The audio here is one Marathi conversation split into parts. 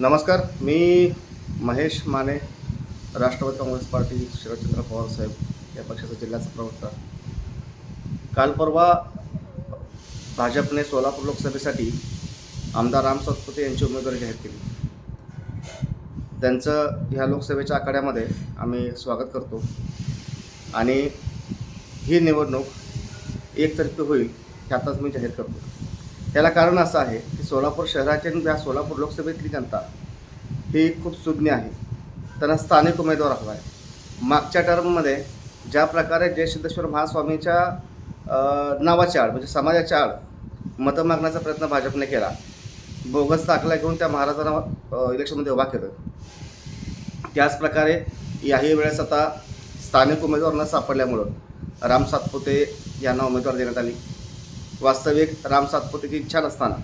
नमस्कार मी महेश माने राष्ट्रवादी काँग्रेस पार्टी शरदचंद्र पवार साहेब या पक्षाचा जिल्ह्याचा प्रवक्ता. काल परवा भाजपने सोलापूर लोकसभेसाठी आमदार राम सातपुते यांची उमेदवारी जाहीर केली. त्यांचं ह्या लोकसभेच्या आखाड्यामध्ये आम्ही स्वागत करतो. आणि ही निवडणूक एकतर्फी होईल हे आताच मी जाहीर करतो. त्याला कारण असं आहे सोलापूर शहराची आणि त्या सोलापूर लोकसभेतली जनता ही खूप सुज्ञ आहे. त्यांना स्थानिक उमेदवार हवा आहे. मागच्या टर्ममध्ये ज्या प्रकारे जय सिद्धेश्वर महास्वामीच्या नावाच्या आड म्हणजे समाजाच्या आड मतं मागण्याचा प्रयत्न भाजपने केला बोगस दाखला घेऊन त्या महाराजांना इलेक्शनमध्ये उभा केलं. त्याचप्रकारे याही वेळेस आता स्थानिक उमेदवार न सापडल्यामुळं राम सातपुते यांना उमेदवार देण्यात आली. वास्तविक राम सातपुतेची इच्छा नसताना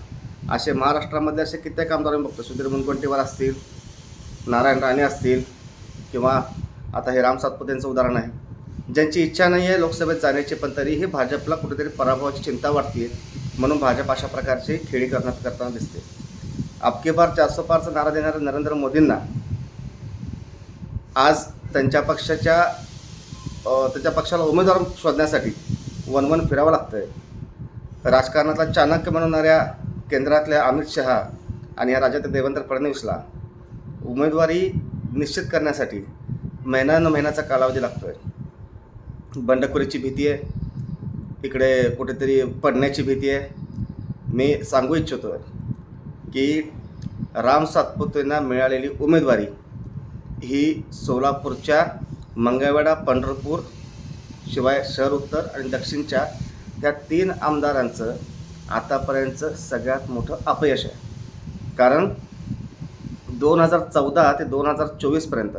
असे महाराष्ट्रामध्ये असे कित्येक आमदार आम्ही बघतो. सुधीर मुनगंटीवार असतील नारायण राणे असतील किंवा आता हे राम सातपुतेंचं उदाहरण आहे. ज्यांची इच्छा नाही आहे लोकसभेत जाण्याची पण तरीही भाजपला कुठेतरी पराभवाची चिंता वाटते म्हणून भाजप अशा प्रकारची खेळी करण्यात करताना दिसते. आपके बार चारसो पारचा नारा देणाऱ्या नरेंद्र मोदींना आज त्यांच्या पक्षाच्या त्यांच्या पक्षाला उमेदवार शोधण्यासाठी वन वन फिरावं लागतं आहे राजकारणातला चाणक्य म्हणणाऱ्या केंद्रातल्या अमित शहा आणि या राज्यातल्या देवेंद्र फडणवीसला उमेदवारी निश्चित करण्यासाठी महिना न महिन्याचा कालावधी लागतो आहे बंडखोरीची भीती आहे. इकडे कुठेतरी पडण्याची भीती आहे. मी सांगू इच्छितो आहे की राम सातपुतेंना मिळालेली उमेदवारी ही सोलापूरच्या मंगळवेढा पंढरपूर शिवाय शहर उत्तर आणि दक्षिणच्या त्या तीन आमदारांचं आतापर्यंतचं सगळ्यात मोठं अपयश आहे. कारण दोन हजार चौदा ते दोन हजार चोवीसपर्यंत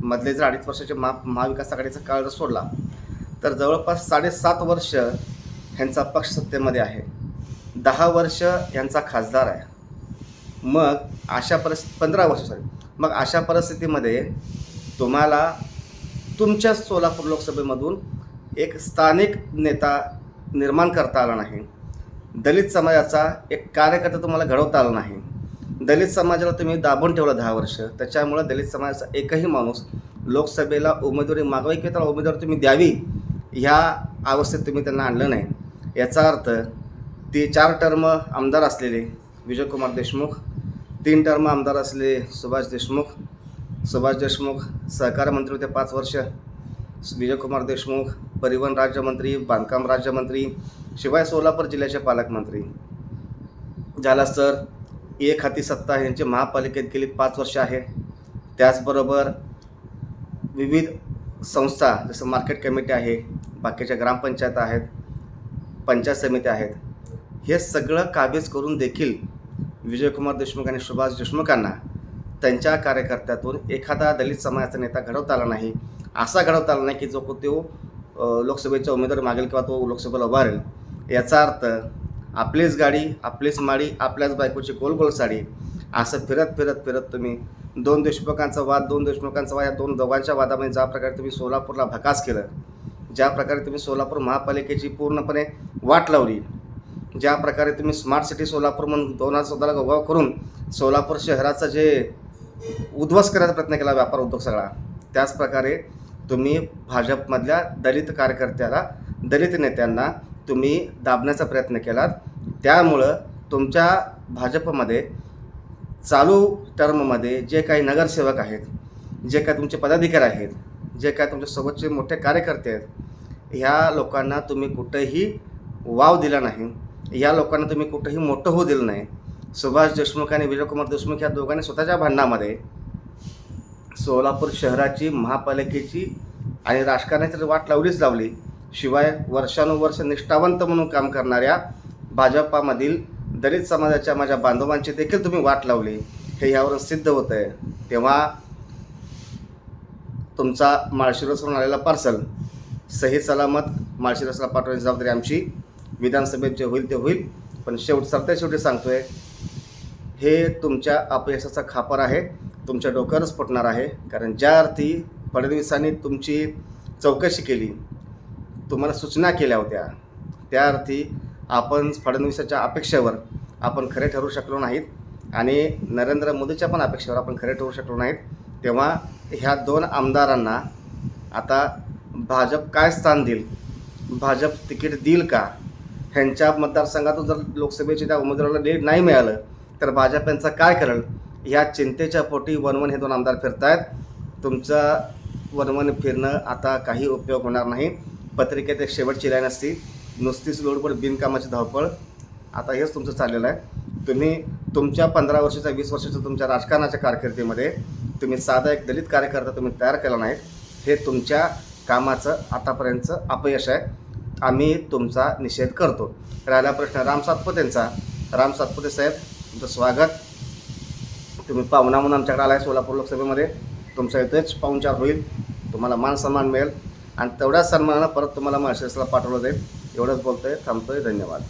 मधले जर अडीच वर्षाचे महा महाविकास आघाडीचा काळ जर सोडला तर जवळपास साडेसात वर्ष ह्यांचा पक्ष सत्तेमध्ये आहे. दहा वर्ष यांचा खासदार आहे. मग अशा परिस्थिती पंधरा वर्ष सॉरी मग अशा परिस्थितीमध्ये तुम्हाला तुमच्या सोलापूर लोकसभेमधून एक स्थानिक नेता निर्माण करता आला नाही. दलित समाजाचा एक कार्यकर्ता तुम्हाला घडवता आला नाही. दलित समाजाला तुम्ही दाबून ठेवलं दहा वर्ष त्याच्यामुळं दलित समाजाचा एकही माणूस लोकसभेला उमेदवारी मागावी किंवा त्याला उमेदवारी तुम्ही द्यावी ह्या अवस्थेत तुम्ही त्यांना आणलं नाही. याचा अर्थ ते चार टर्म आमदार असलेले विजयकुमार देशमुख तीन टर्म आमदार असलेले सुभाष देशमुख सुभाष देशमुख सहकार मंत्री होते पाच वर्ष विजयकुमार देशमुख परिवहन राज्यमंत्री बांधकाम राज्यमंत्री शिवाय सोलापूर जिल्ह्याचे पालकमंत्री. झालाच तर एक हाती सत्ता यांची महापालिकेत गेली पाच वर्ष आहे. त्याचबरोबर विविध संस्था जसं मार्केट कमिटी आहे बाकीच्या ग्रामपंचायत आहेत पंचायत समित्या आहेत हे सगळं काबीज करून देखील विजयकुमार देशमुख आणि सुभाष देशमुखांना त्यांच्या कार्यकर्त्यातून एखादा दलित समाजाचा नेता घडवता आला नाही. असा घडवता आला नाही की जो को तो लोकसभेचा उमेदवार मागेल किंवा तो लोकसभेला उभा राहील याचा अर्थ आपलीच गाडी आपलीच माडी आपल्याच बायकोची गोल गोल साडी असं फिरत फिरत फिरत तुम्ही दोन देशमुखांचा वाद दोन देशमुखांचा वाद या दोन दोघांच्या वादामध्ये ज्या प्रकारे तुम्ही सोलापूरला भकास केलं ज्या प्रकारे तुम्ही सोलापूर महापालिकेची पूर्णपणे वाट लावली ज्या प्रकारे तुम्ही स्मार्ट सिटी सोलापूर म्हणून दोन हजार चौदाला गोगाव करून सोलापूर शहराचं जे उद्ध्वस्त करायचा प्रयत्न केला व्यापार उद्योग सगळा त्याचप्रकारे तुम्ही भाजपमधल्या दलित कार्यकर्त्याला दलित नेत्यांना तुम्ही दाबण्याचा प्रयत्न केलात. त्यामुळं तुमच्या भाजपमध्ये चालू टर्ममध्ये जे काही नगरसेवक आहेत जे काय तुमचे पदाधिकारी आहेत जे काय तुमच्यासोबतचे मोठे कार्यकर्ते आहेत ह्या लोकांना तुम्ही कुठंही वाव दिला नाही. या लोकांना तुम्ही कुठंही मोठं होऊ दिलं नाही. सुभाष देशमुख आणि विजयकुमार देशमुख या दोघांनी स्वतःच्या भांडणामध्ये सोलापूर शहराची महापालिकेची आणि राजकारणाची तर वाट लावलीच लावली. शिवाय वर्षानुवर्ष निष्ठावंत म्हणून काम करणाऱ्या भाजपामधील दलित समाजाच्या माझ्या बांधवांची देखील तुम्ही वाट लावली. हे यावरून सिद्ध होतं आहे तेव्हा तुमचा माळशिरसवरून आलेला पार्सल सही सलामत माळशिरसला पाठवण्याची जबाबदारी आमची विधानसभेत जे होईल ते होईल. पण शेवट सरते शेवटी सांगतोय हे तुमच्या अपयशाचा खापर आहे. तुमच्या डोक्यावरच फुटणार आहे. कारण ज्या अर्थी फडणवीसांनी तुमची चौकशी केली तुम्हाला सूचना केल्या होत्या त्या अर्थी आपण फडणवीसाच्या अपेक्षेवर आपण खरे ठरू शकलो नाहीत आणि नरेंद्र मोदीच्या पण अपेक्षेवर आपण खरे ठरू शकलो नाहीत. तेव्हा ह्या दोन आमदारांना आता भाजप काय स्थान देईल? भाजप तिकीट देईल का? ह्यांच्या मतदारसंघातून जर लोकसभेची त्या उमेदवाराला लीड नाही मिळालं तर भाजप यांचा काय करेल? ह्या चिंतेच्या पोटी वनवन हे दोन आमदार फिरत आहेत तुमचं वनवन फिरणं आता काही उपयोग होणार नाही. पत्रिकेत एक शेवटची लाईन असती. नुसतीच लोडपड बिनकामाची धावपळ. आता हेच तुमचं चाललेलं आहे. तुम्ही तुमच्या पंधरा वर्षाच्या वीस वर्षाच्या तुमच्या राजकारणाच्या कारकिर्दीमध्ये तुम्ही साधा एक दलित कार्यकर्ता तुम्ही तयार केला नाहीत हे तुमच्या कामाचं आतापर्यंतचं अपयश आहे. आम्ही तुमचा निषेध करतो. राहिला प्रश्न राम सातपुतेंचा. राम सातपुते साहेब तुमचं स्वागत. तुम्ही पाहुणा म्हणून आमच्याकडे आला आहे सोलापूर लोकसभेमध्ये. तुमचा इथेच पाहुणचार होईल. तुम्हाला मान सन्मान मिळेल. आणि तेवढ्याच सन्मानानं परत तुम्हाला मार्शल्सला पाठवलं जाईल. एवढंच बोलतोय थांबतोय धन्यवाद.